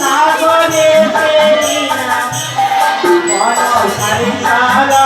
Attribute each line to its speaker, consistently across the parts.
Speaker 1: সাগরে ফেলি না। মন সারা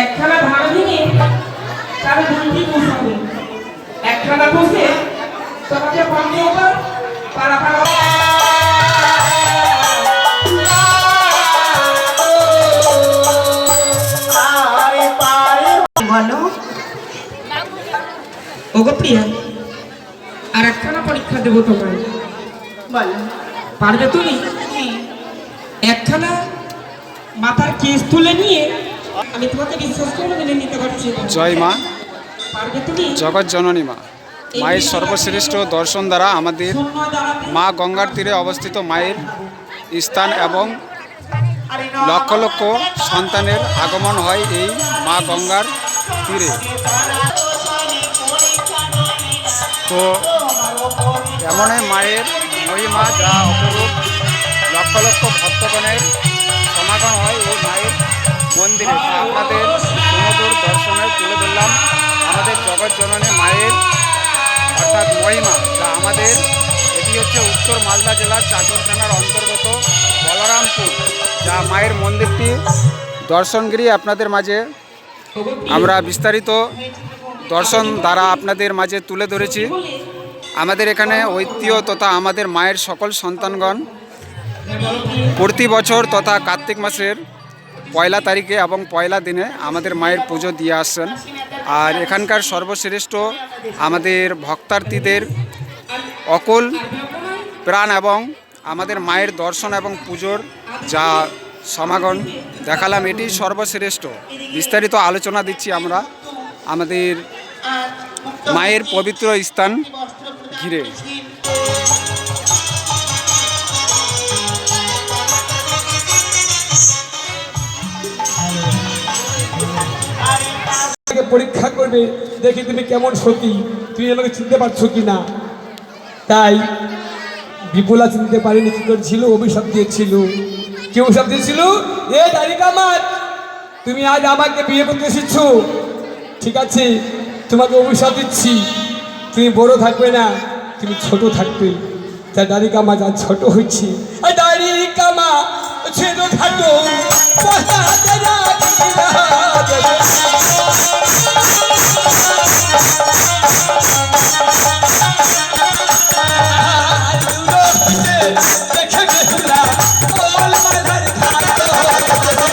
Speaker 1: একখানা ধান ভেঙে তার দুটি বসাবে একখানা বসে তোমাকে বন্ধ কর পাড়া পাড়া।
Speaker 2: বলো।
Speaker 1: ওগো প্রিয়া আর একখানা পরীক্ষা দেবো তোমায়।
Speaker 2: বলো।
Speaker 1: পারবে তুমি? একখানা মাথার কেস তুলে নিয়ে আমি তোমাকে বিশ্বাস করে মেনে নিতে পারছি
Speaker 3: জয় মা। জগৎ জননী মা। মায়ের সর্বশ্রেষ্ঠ দর্শন দ্বারা আমাদের মা গঙ্গার তীরে অবস্থিত মায়ের স্থান এবং লক্ষ লক্ষ সন্তানের আগমন হয় এই মা গঙ্গার তীরে। তো এমনই মায়ের মহিমা যা অপরূপ লক্ষ লক্ষ ভক্তগণের মন্দিরে আপনাদের সুমধুর দর্শনে তুলে ধরলাম। আমাদের জগৎ জননী মায়ের অর্থাৎ মহিমা, যা আমাদের, এটি হচ্ছে উত্তর মালদা জেলার চাটর থানার অন্তর্গত বলরামপুর, যা মায়ের মন্দিরটি দর্শনগিরি আপনাদের মাঝে আমরা বিস্তারিত দর্শন দ্বারা আপনাদের মাঝে তুলে ধরেছি। আমাদের এখানে ঐতিহ্য তথা আমাদের মায়ের সকল সন্তানগণ প্রতি বছর তথা কার্তিক মাসের পয়লা তারিখে এবং পয়লা দিনে আমাদের মায়ের পুজো দিয়ে আসছেন। আর এখানকার সর্বশ্রেষ্ঠ আমাদের ভক্তার্থীদের অকল প্রাণ এবং আমাদের মায়ের দর্শন এবং পুজোর যা সমাগম দেখালাম, এটি সর্বশ্রেষ্ঠ। বিস্তারিত আলোচনা দিচ্ছি আমরা আমাদের মায়ের পবিত্র স্থান ঘিরে।
Speaker 4: পরীক্ষা করবে, দেখি তুমি কেমন সতী তুমি আমাকে চিনতে পারছ কি না তাই বিপুলা চিনতে পারেনি, কি করেছিল, অভিশাপ দিয়েছিল। কি অভিশাপ দিয়েছিল? এ দারিকা মার তুমি আজ আমাকে বিয়ে করতে এসেছ। ঠিক আছে, তোমাকে অভিশাপ দিচ্ছি। তুমি বড় থাকবে না, তুমি ছোট থাকবে। তা দারিকা মা যা ছোট হচ্ছে দারিকা মা ছোট খাটো